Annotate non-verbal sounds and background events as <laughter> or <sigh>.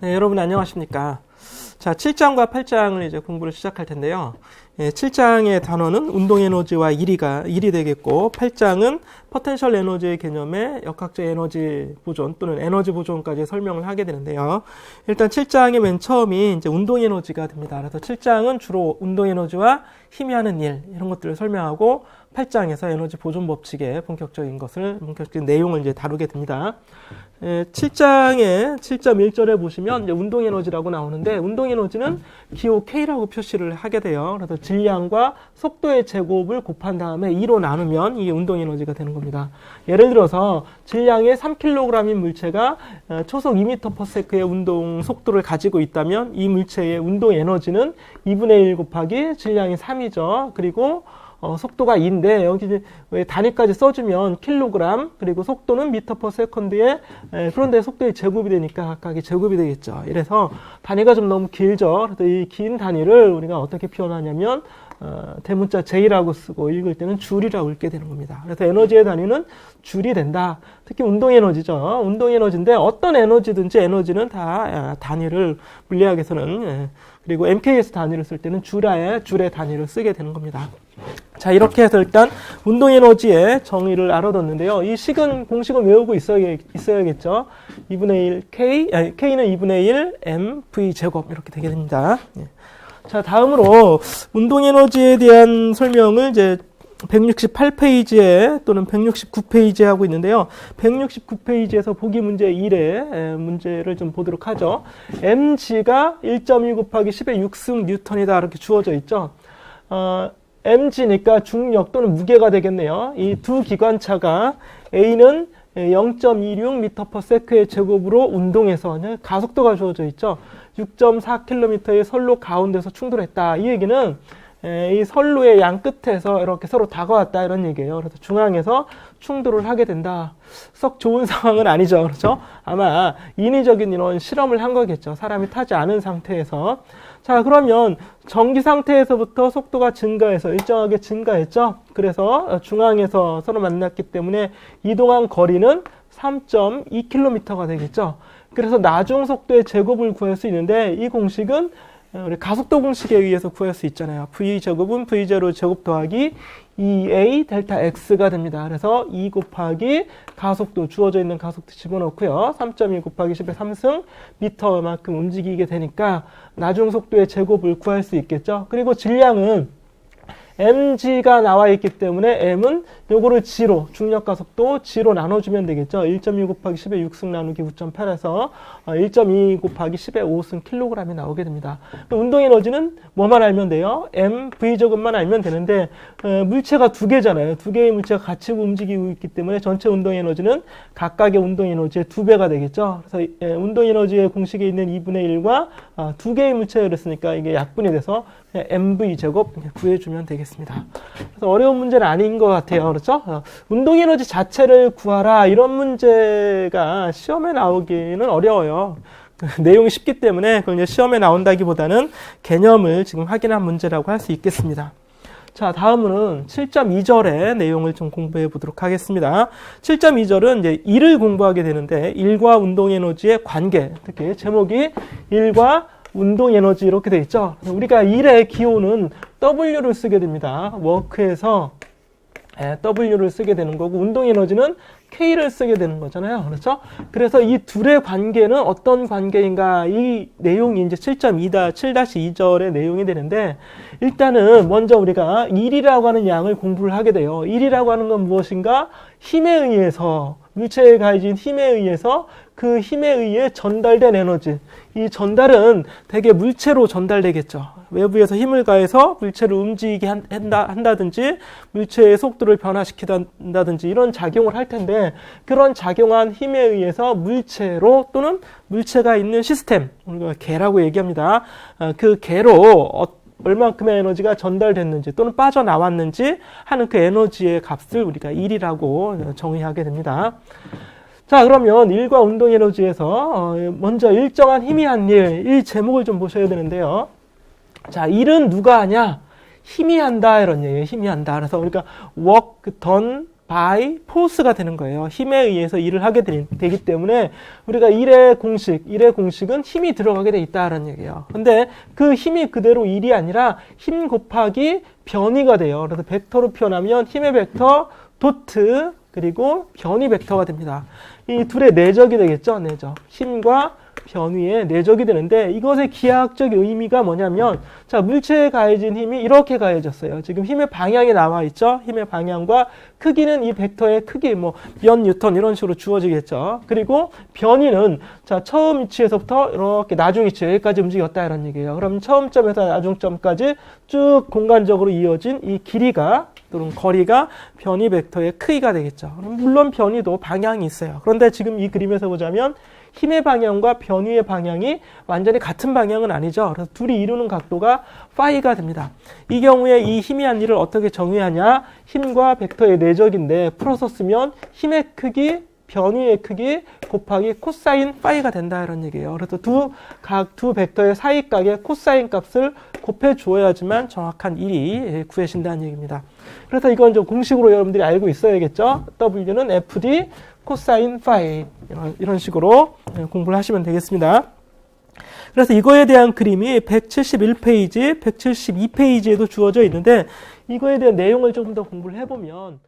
네, 여러분 안녕하십니까. 자, 7장과 8장을 이제 공부를 시작할 텐데요. 예, 7장의 단어는 운동 에너지와 1위가 1이 되겠고 8장은 포텐셜 에너지의 개념의 역학적 에너지 보존 또는 에너지 보존까지 설명을 하게 되는데요. 일단 7장의 맨 처음이 이제 운동 에너지가 됩니다. 그래서 7장은 주로 운동 에너지와 힘이 하는 일 이런 것들을 설명하고 8장에서 에너지 보존 법칙의 본격적인 것을 본격적인 내용을 이제 다루게 됩니다. 예, 7장의 7.1절에 보시면 운동 에너지라고 나오는데 운동 에너지는 기호 K라고 표시를 하게 돼요. 그래서 질량과 속도의 제곱을 곱한 다음에 2로 나누면 이게 운동 에너지가 되는 겁니다. 예를 들어서 질량의 3kg인 물체가 어, 초속 2m/s의 운동 속도를 가지고 있다면 이 물체의 운동 에너지는 2분의 1 곱하기 질량이 3이죠. 그리고 어, 속도가 2인데 여기 이제 왜 단위까지 써주면 킬로그램 그리고 속도는 미터 퍼 세컨드에 에, 그런데 속도의 제곱이 되니까 각각의 제곱이 되겠죠. 이래서 단위가 좀 너무 길죠. 그래서 이 긴 단위를 우리가 어떻게 표현하냐면 어, 대문자 J라고 쓰고 읽을 때는 줄이라고 읽게 되는 겁니다. 그래서 에너지의 단위는 줄이 된다. 특히 운동 에너지죠. 운동 에너지인데 어떤 에너지든지 에너지는 다 아, 단위를 물리학에서는 예, 그리고 MKS 단위를 쓸 때는 줄의 줄의 단위를 쓰게 되는 겁니다. 자, 이렇게 해서 일단 운동 에너지의 정의를 알아뒀는데요. 이 식은 공식은 외우고 있어야, 있어야겠죠. 2분의 1 K, 아니, K는 2분의 1 M V 제곱 이렇게 되게 됩니다. 예. 자, 다음으로 운동 에너지에 대한 설명을 이제 168페이지에 또는 169페이지에 하고 있는데요. 169페이지에서 보기 문제 1의 문제를 좀 보도록 하죠. mg가 1.1 곱하기 10의 6승 뉴턴이다 이렇게 주어져 있죠. 어, mg니까 중력 또는 무게가 되겠네요. 이 두 기관차가 A는 0.26m/s의 제곱으로 운동해서 가속도가 주어져 있죠. 6.4km의 선로 가운데서 충돌했다. 이 얘기는 이 선로의 양 끝에서 이렇게 서로 다가왔다 이런 얘기예요. 그래서 중앙에서 충돌을 하게 된다. 썩 좋은 <laughs> 상황은 아니죠. 그렇죠? 아마 인위적인 이런 실험을 한 거겠죠. 사람이 타지 않은 상태에서. 자, 그러면 정기 상태에서부터 속도가 증가해서 일정하게 증가했죠. 그래서 중앙에서 서로 만났기 때문에 이동한 거리는 3.2km가 되겠죠. 그래서 나중 속도의 제곱을 구할 수 있는데 이 공식은 우리 가속도 공식에 의해서 구할 수 있잖아요. v 제곱은 v0 제곱 더하기 2a 델타 x가 됩니다. 그래서 2 곱하기 가속도 주어져 있는 가속도 집어넣고요. 3.1 곱하기 10의 3승 미터만큼 움직이게 되니까 나중 속도의 제곱을 구할 수 있겠죠. 그리고 질량은 mg가 나와 있기 때문에 m은 요거를 g로 중력 가속도 g로 나눠주면 되겠죠. 1.2 곱하기 10의 6승 나누기 9.8에서 1.2 곱하기 10의 5승 킬로그램이 나오게 됩니다. 운동 에너지는 뭐만 알면 돼요? m v 제곱만 알면 되는데 어, 물체가 두 개잖아요. 두 개의 물체가 같이 움직이고 있기 때문에 전체 운동 에너지는 각각의 운동 에너지의 두 배가 되겠죠. 그래서 예, 운동 에너지의 공식에 있는 2분의 1과 아, 두 개의 물체를 했으니까 이게 약분이 돼서 mv 제곱 구해주면 되겠습니다. 그래서 어려운 문제는 아닌 것 같아요. 그렇죠? 어, 운동 에너지 자체를 구하라 이런 문제가 시험에 나오기는 어려워요. 그 <laughs> 내용이 쉽기 때문에 그걸 시험에 나온다기보다는 개념을 지금 확인한 문제라고 할 수 있겠습니다. 자, 다음은 7.2절의 내용을 좀 공부해 보도록 하겠습니다. 7.2절은 이제 일을 공부하게 되는데 일과 운동 에너지의 관계, 특히 제목이 일과 운동 에너지 이렇게 돼 있죠. 우리가 일의 기호는 W를 쓰게 됩니다. 워크에서 W를 쓰게 되는 거고 운동 에너지는 K를 쓰게 되는 거잖아요. 그렇죠? 그래서 이 둘의 관계는 어떤 관계인가 이 내용이 이제 7.2다 7-2절의 내용이 되는데 일단은 먼저 우리가 1이라고 하는 양을 공부를 하게 돼요. 1이라고 하는 건 무엇인가? 힘에 의해서 물체에 가해진 힘에 의해서 그 힘에 의해 전달된 에너지. 이 전달은 대개 물체로 전달되겠죠. 외부에서 힘을 가해서 물체를 움직이게 한다, 한다든지 물체의 속도를 변화시킨다든지 이런 작용을 할 텐데 그런 작용한 힘에 의해서 물체로 또는 물체가 있는 시스템, 우리가 개라고 얘기합니다. 어, 그 개로 얼만큼의 에너지가 전달됐는지 또는 빠져나왔는지 하는 그 에너지의 값을 우리가 1이라고 정의하게 됩니다. 자, 그러면 일과 운동 에너지에서 어, 먼저 일정한 힘이 한 일, 이 제목을 좀 보셔야 되는데요. 자, 일은 누가 하냐? 힘이 한다 이런 얘기예요. 힘이 한다. 그래서 우리가 work done by force가 되는 거예요. 힘에 의해서 일을 하게 되, 기 때문에 우리가 일의 공식, 일의 공식은 힘이 들어가게 돼 있다라는 얘기예요. 근데 그 힘이 그대로 일이 아니라 힘 곱하기 변이가 돼요. 그래서 벡터로 표현하면 힘의 벡터 도트 그리고 변이 벡터가 됩니다. 이 둘의 내적이 되겠죠. 내적. 힘과 변위의 내적이 되는데 이것의 기하학적 의미가 뭐냐면 자 물체에 가해진 힘이 이렇게 가해졌어요. 지금 힘의 방향이 나와 있죠. 힘의 방향과 크기는 이 벡터의 크기 뭐몇 뉴턴 이런 식으로 주어지겠죠. 그리고 변이는 자 처음 위치에서부터 이렇게 나중 위치 여기까지 움직였다 이런 얘기예요. 그럼 처음 점에서 나중 점까지 쭉 공간적으로 이어진 이 길이가 또는 거리가 변이 벡터의 크기가 되겠죠. 물론 변이도 방향이 있어요. 그런데 지금 이 그림에서 보자면 힘의 방향과 변위의 방향이 완전히 같은 방향은 아니죠. 그래서 둘이 이루는 각도가 파이가 됩니다. 이 경우에 이 힘이 한 일을 어떻게 정의하냐? 힘과 벡터의 내적인데 풀어서 쓰면 힘의 크기 변위의 크기 곱하기 코사인 파이가 된다 이런 얘기예요. 그래서 두 각 두 벡터의 사이각의 코사인 값을 곱해 주어야지만 정확한 일이 구해진다는 얘기입니다. 그래서 이건 좀 공식으로 여러분들이 알고 있어야겠죠. W는 FD 코사인 파이 이런, 이런 식으로 공부를 하시면 되겠습니다. 그래서 이거에 대한 그림이 171페이지, 172페이지에도 주어져 있는데 이거에 대한 내용을 조금 더 공부를 해보면